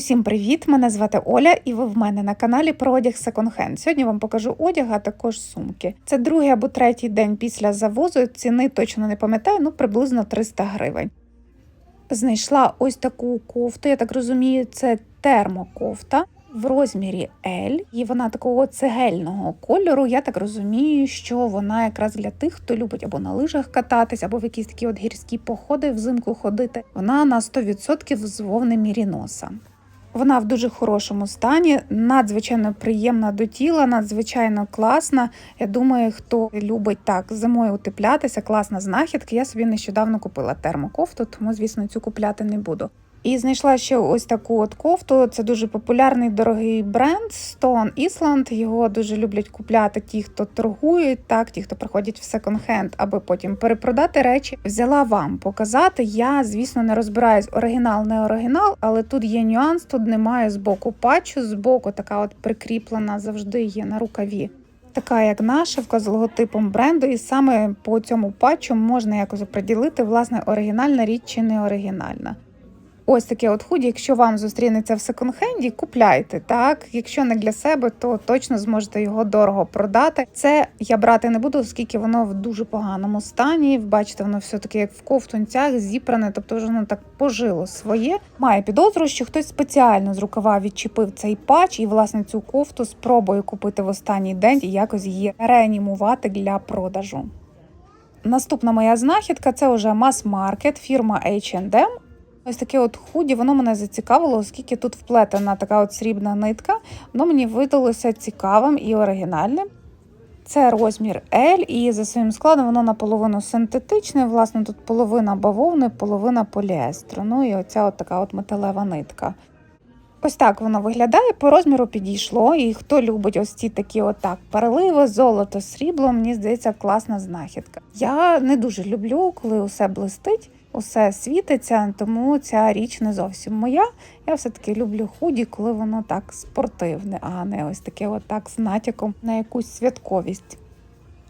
Усім привіт! Мене звати Оля, і ви в мене на каналі про одяг секонд-хенд. Сьогодні вам покажу одяг, а також сумки. Це другий або третій день після завозу. Ціни точно не пам'ятаю, ну приблизно 300 гривень. Знайшла ось таку кофту. Я так розумію, це термокофта в розмірі L, і вона такого цегельного кольору. Я так розумію, що вона якраз для тих, хто любить або на лижах кататись, або в якісь такі от гірські походи взимку ходити. Вона на 100% з вовни міріноса. Вона в дуже хорошому стані, надзвичайно приємна до тіла, надзвичайно класна. Я думаю, хто любить так зимою утеплятися, класна знахідка. Я собі нещодавно купила термокофту, тому звісно цю купляти не буду. І знайшла ще ось таку от кофту. Це дуже популярний дорогий бренд Stone Island. Його дуже люблять купляти ті, хто торгують, так ті, хто приходять в секонд-хенд, аби потім перепродати речі. Взяла вам показати. Я, звісно, не розбираюсь оригінал, не оригінал, але тут є нюанс. Тут немає з боку патчу, з боку така от прикріплена завжди є на рукаві. Така як нашивка з логотипом бренду, і саме по цьому патчу можна якось оприділити, власне, оригінальна річ чи не оригінальна. Ось таке от худі, якщо вам зустрінеться в секонд-хенді, купляйте. Так, якщо не для себе, то точно зможете його дорого продати. Це я брати не буду, оскільки воно в дуже поганому стані. Бачите, воно все таки як в ковтунцях зіпране, тобто вже воно так пожило своє. Має підозру, що хтось спеціально з рукава відчепив цей патч і власне цю кофту спробує купити в останній день і якось її реанімувати для продажу. Наступна моя знахідка це вже мас-маркет, фірма H&M. Ось таке от худі, воно мене зацікавило, оскільки тут вплетена така от срібна нитка. Воно мені видалося цікавим і оригінальним. Це розмір L, і за своїм складом воно наполовину синтетичне. Власне, тут половина бавовни, половина поліестру. Ну і оця от така от металева нитка. Ось так воно виглядає, по розміру підійшло. І хто любить ось ці такі отак переливи, золото, срібло, мені здається, класна знахідка. Я не дуже люблю, коли усе блистить усе світиться, тому ця річ не зовсім моя. Я все-таки люблю худі, коли воно так спортивне, а не ось таке отак з натяком на якусь святковість.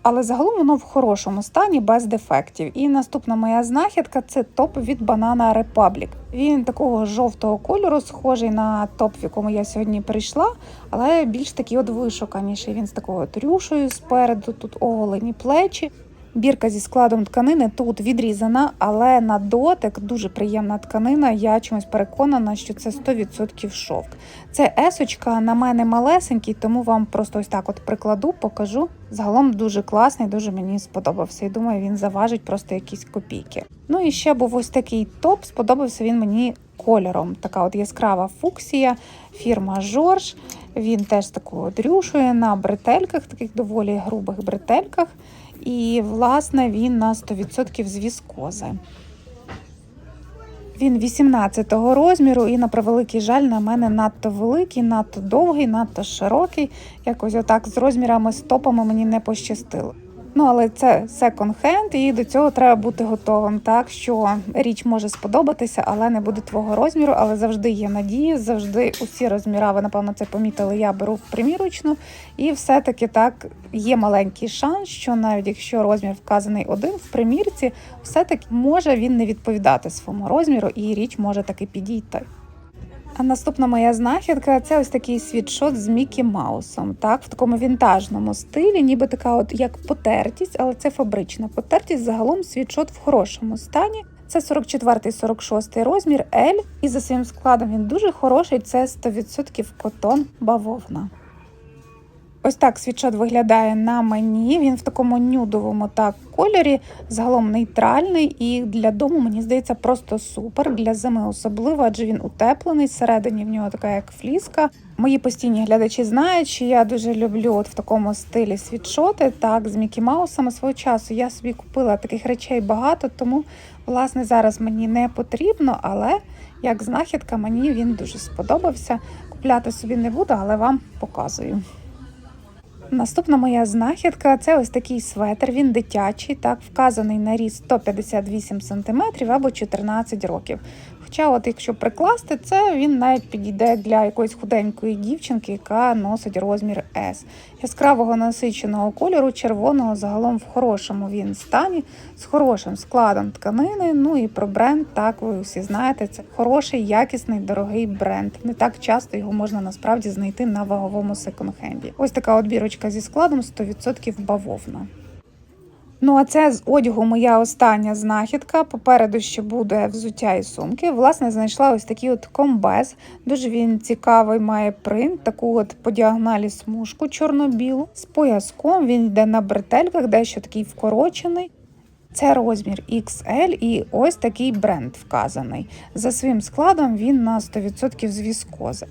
Але загалом воно в хорошому стані, без дефектів. І наступна моя знахідка це топ від Banana Republic. Він такого жовтого кольору, схожий на топ, в якому я сьогодні прийшла, але більш такий от вишуканіший. Він з такою трюшею спереду, тут оголені плечі. Бірка зі складом тканини тут відрізана, але на дотик дуже приємна тканина. Я чомусь переконана, що це 100% шовк. Це есочка на мене малесенький, тому вам просто ось так от прикладу, покажу. Загалом дуже класний, дуже мені сподобався. І думаю, він заважить просто якісь копійки. Ну і ще був ось такий топ. Сподобався він мені кольором. Така от яскрава фуксія, фірма Жорж. Він теж такого дрюшує на бретельках, таких доволі грубих бретельках. І, власне, він на 100% з віскози. Він 18-го розміру, і, на превеликий жаль, на мене надто великий, надто довгий, надто широкий. Якось отак з розмірами стопами мені не пощастило. Ну, але це секонд-хенд, і до цього треба бути готовим. Так що річ може сподобатися, але не буде твого розміру. Але завжди є надія, завжди усі розміри, ви напевно це помітили. Я беру примірочну, і все-таки так є маленький шанс, що навіть якщо розмір вказаний один в примірці, все-таки може він не відповідати своєму розміру, і річ може таки підійти. А наступна моя знахідка це ось такий світшот з Мікі Маусом. Так, в такому вінтажному стилі, ніби така, от як потертість, але це фабрична потертість. Загалом світшот в хорошому стані. Це 44-46 розмір L, і за своїм складом він дуже хороший. Це 100% котон бавовна. Ось так світшот виглядає на мені. Він в такому нюдовому так кольорі, загалом нейтральний, і для дому, мені здається, просто супер. Для зими особливо, адже він утеплений. Всередині в нього така як фліска. Мої постійні глядачі знають, що я дуже люблю от в такому стилі світшоти. Так, з Мікі Маусами свого часу я собі купила таких речей багато, тому власне зараз мені не потрібно, але як знахідка мені він дуже сподобався. Купляти собі не буду, але вам показую. Наступна моя знахідка це ось такий светр. Він дитячий, так вказаний на ріст 158 см або 14 років. Хоча, от якщо прикласти це, він навіть підійде для якоїсь худенької дівчинки, яка носить розмір S. Яскравого насиченого кольору, червоного, загалом в хорошому він стані, з хорошим складом тканини. Ну і про бренд, так ви всі знаєте, це хороший, якісний, дорогий бренд. Не так часто його можна насправді знайти на ваговому секонд-хенді. Ось така от бірочка зі складом 100% бавовна. Ну, а це з одягу моя остання знахідка. Попереду ще буде взуття і сумки. Власне, знайшла ось такий от комбез. Дуже він цікавий, має принт, таку от по діагоналі смужку чорно-білу. З пояском він йде на бретельках, дещо такий вкорочений. Це розмір XL і ось такий бренд вказаний. За своїм складом він на 100% з віскози.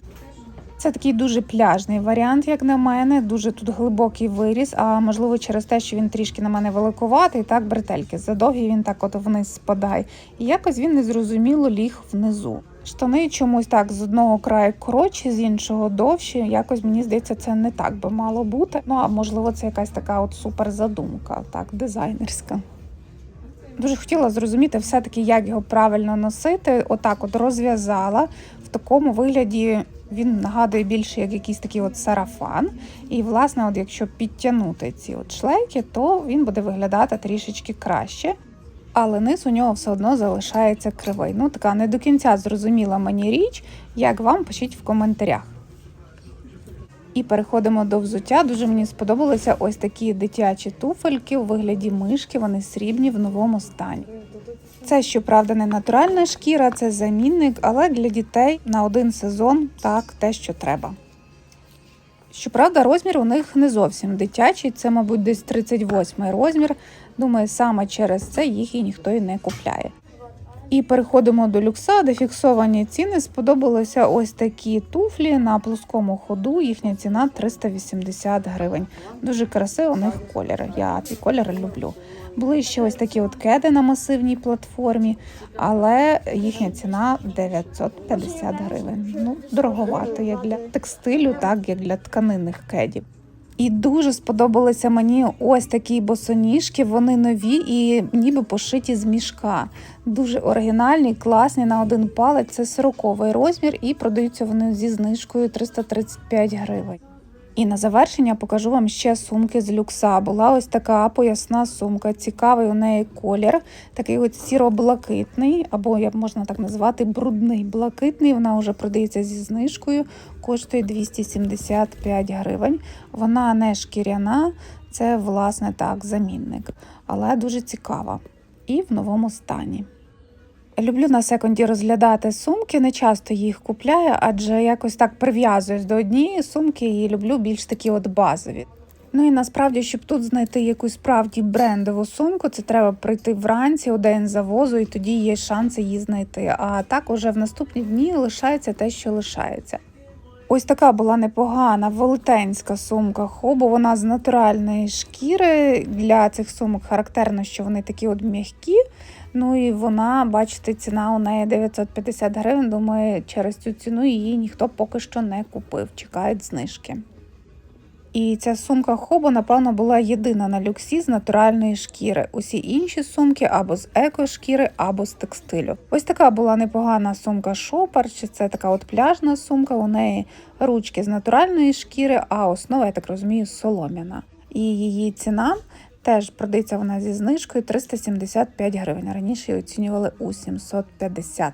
Це такий дуже пляжний варіант, як на мене. Дуже тут глибокий виріс, а можливо через те, що він трішки на мене великуватий, так бретельки задовгі він так от вниз спадає. І якось він незрозуміло ліг внизу. Штани чомусь так з одного краю коротші, з іншого довші. Якось мені здається, це не так би мало бути. Ну а можливо, це якась така от супер задумка, так, дизайнерська. Дуже хотіла зрозуміти все-таки, як його правильно носити. Отак от розв'язала. В такому вигляді він нагадує більше як якийсь такий от сарафан. І, власне, от якщо підтягнути ці от шлейки, то він буде виглядати трішечки краще. Але низ у нього все одно залишається кривий. Ну, така не до кінця зрозуміла мені річ. Як вам пишіть в коментарях. І переходимо до взуття. Дуже мені сподобалися ось такі дитячі туфельки у вигляді мишки, вони срібні в новому стані. Це, щоправда, не натуральна шкіра, це замінник, але для дітей на один сезон так те, що треба. Щоправда, розмір у них не зовсім дитячий, це, мабуть, десь 38 розмір. Думаю, саме через це їх і ніхто і не купляє. І переходимо до люкса, де фіксовані ціни. Сподобалися ось такі туфлі на плоскому ходу. Їхня ціна 380 гривень. Дуже красивий у них колір. Я ці кольори люблю. Були ще ось такі от кеди на масивній платформі, але їхня ціна 950 гривень. Ну, дороговато як для текстилю, так як для тканинних кедів. І дуже сподобалися мені ось такі босоніжки. Вони нові і ніби пошиті з мішка. Дуже оригінальні, класні на один палець. Це 40 розмір, і продаються вони зі знижкою 335 гривень. І на завершення покажу вам ще сумки з люкса. Була ось така поясна сумка. Цікавий у неї колір, такий от сіро-блакитний, або як можна так назвати, брудний блакитний. Вона вже продається зі знижкою, коштує 275 гривень. Вона не шкіряна, це власне так, замінник, але дуже цікава і в новому стані. Люблю на секунді розглядати сумки, не часто їх купляю, адже якось так прив'язуюсь до однієї сумки і люблю більш такі от базові. Ну і насправді, щоб тут знайти якусь справді брендову сумку, це треба прийти вранці у день завозу, і тоді є шанси її знайти. А так уже в наступні дні лишається те, що лишається. Ось така була непогана велетенська сумка хобу. Вона з натуральної шкіри. Для цих сумок характерно, що вони такі от м'які. Ну і вона, бачите, ціна у неї 950 гривень. Думаю, через цю ціну її ніхто поки що не купив. Чекають знижки. І ця сумка Хобо, напевно, була єдина на люксі з натуральної шкіри. Усі інші сумки або з екошкіри, або з текстилю. Ось така була непогана сумка Шопар, чи це така от пляжна сумка. У неї ручки з натуральної шкіри, а основа, я так розумію, солом'яна. І її ціна теж продається вона зі знижкою 375 гривень. Раніше її оцінювали у 750